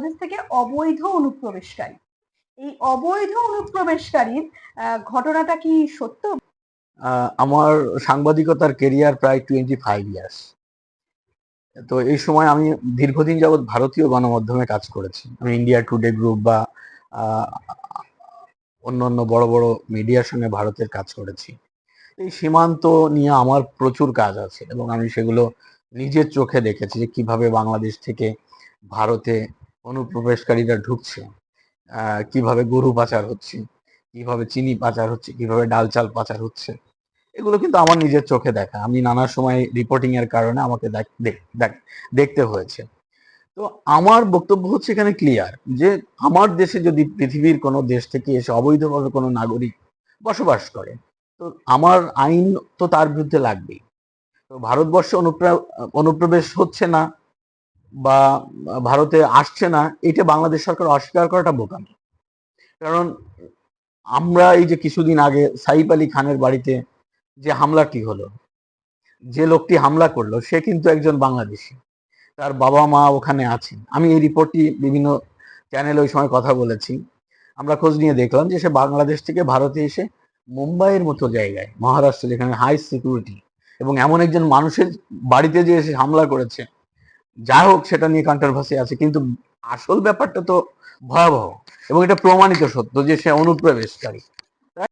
বাংলাদেশ থেকে অবৈধ অনুপ্রবেশকারী। এই অবৈধ অনুপ্রবেশকারীর ঘটনাটা কি সত্য? আমার সাংবাদিকতার কেরিয়ার প্রায় টোয়েন্টি ফাইভ ইয়ার্স তো এই সময় আমি দীর্ঘদিন যাবৎ ভারতীয় গণমাধ্যমে কাজ করেছি। আমি ইন্ডিয়া টুডে গ্রুপ বা অন্য অন্য বড় বড় মিডিয়ার সঙ্গে ভারতের কাজ করেছি। এই সীমান্ত নিয়ে আমার প্রচুর কাজ আছে এবং আমি সেগুলো নিজের চোখে দেখেছি যে কীভাবে বাংলাদেশ থেকে ভারতে অনুপ্রবেশকারীরা ঢুকছে। কীভাবে গরু পাচার হচ্ছে, কীভাবে চিনি পাচার হচ্ছে, কীভাবে ডাল চাল পাচার হচ্ছে, এগুলো কিন্তু আমার নিজের চোখে দেখা। আমি নানা সময় রিপোর্টিং এর কারণে আমাকে দেখ- দেখ- দেখ- দেখতে হয়েছে। তো আমার বক্তব্য হচ্ছে এখানে ক্লিয়ার যে আমার দেশে যদি পৃথিবীর কোনো দেশ থেকে এসে অবৈধভাবে কোনো নাগরিক বসবাস করে, তো আমার আইন তো তার বিরুদ্ধে লাগবেই। তো ভারতবর্ষে অনুপ্রা- অনুপ্রবেশ হচ্ছে না বা ভারতে আসছে না, এটা বাংলাদেশ সরকার অস্বীকার করাটা বোকামি। কারণ আমরা এই যে কিছুদিন আগে সাইফ আলী খানের বাড়িতে যে হামলাটি হলো, যে লোকটি হামলা করল, সে কিন্তু একজন বাংলাদেশি। তার বাবা মা ওখানে আছেন। আমি এই রিপোর্টটি বিভিন্ন চ্যানেলে ওই সময় কথা বলেছি। আমরা খোঁজ নিয়ে দেখলাম যে সে বাংলাদেশ থেকে ভারতে এসে মুম্বাইয়ের মতো জায়গায় মহারাষ্ট্র যেখানে হাই সিকিউরিটি এবং এমন একজন মানুষের বাড়িতে যে এসে হামলা করেছে যাই হোক, সেটা নিয়ে কন্ট্রোভার্সি আছে, কিন্তু আসল ব্যাপারটা তো ভয়াবহ এবং এটা প্রমাণিত সত্য যে সে অনুপ্রবেশকারী।